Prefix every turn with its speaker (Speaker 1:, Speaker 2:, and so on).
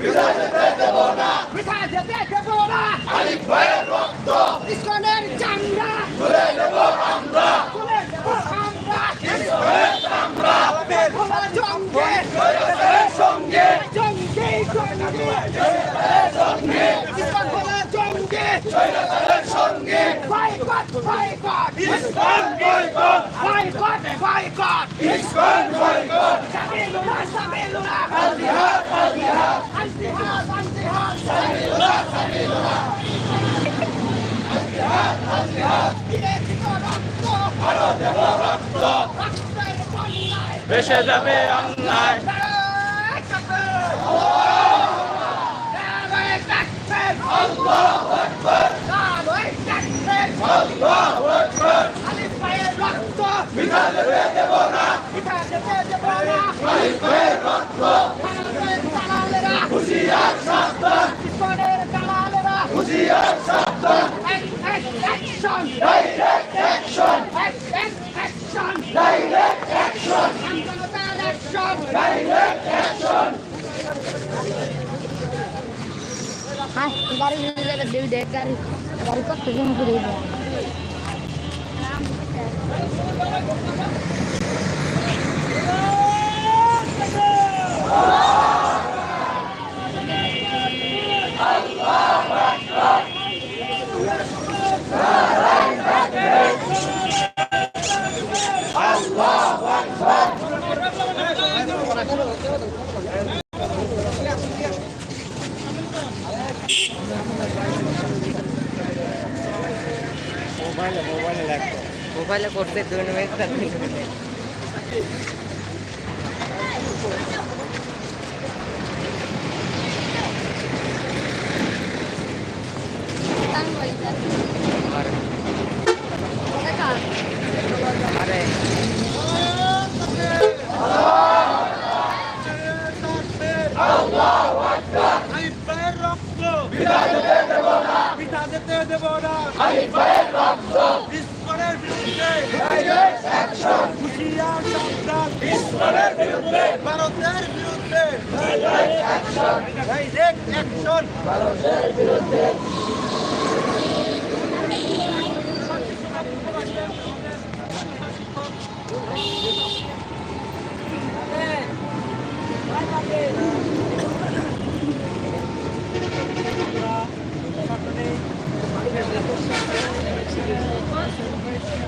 Speaker 1: বিদায় যেতে
Speaker 2: দেব না
Speaker 1: বিদায় যেতে
Speaker 2: দেব না
Speaker 1: আলী
Speaker 2: ভাইয়ের রক্ত
Speaker 1: ইসকনের
Speaker 2: চামড়া তুলে নেব আমরা
Speaker 1: তুলে নেব
Speaker 2: আমরা ইসকনের
Speaker 1: চামড়া আপনার
Speaker 2: ভোলা জঙ্গে সঙ্গে
Speaker 1: জঙ্গে সঙ্গে ইসকন ভোলা
Speaker 2: জঙ্গে সঙ্গে boycott boycott
Speaker 1: ISKCON boycott boycott
Speaker 2: boycott ISKCON
Speaker 1: boycott সাবধান
Speaker 2: action
Speaker 1: direct action
Speaker 2: action
Speaker 1: direct action
Speaker 2: আন্দোলনের অ্যাকশন
Speaker 1: ডাইরেক্ট অ্যাকশন
Speaker 3: হ্যাঁ গাড়ি নিয়ে যাবে দেবী দেখ গাড়ি গাড়ি কত জন করে দেয়
Speaker 4: মোবাইলে করতে দুই মিনিট না তিন মিনিট। আরে পিতা
Speaker 1: যেতে দেব না
Speaker 5: পিতা যেতে দেব না
Speaker 1: খালি পায়ের রক্ত
Speaker 5: ইসমানের বিরুদ্ধে
Speaker 1: ডাইরেক্ট অ্যাকশন
Speaker 5: হুঁশিয়ার সাবধান
Speaker 1: ইসমানের বিরুদ্ধে
Speaker 5: ভারতের বিরুদ্ধে
Speaker 1: ডাইরেক্ট অ্যাকশন
Speaker 5: ডাইরেক্ট অ্যাকশন
Speaker 1: ভারতের বিরুদ্ধে Thank you.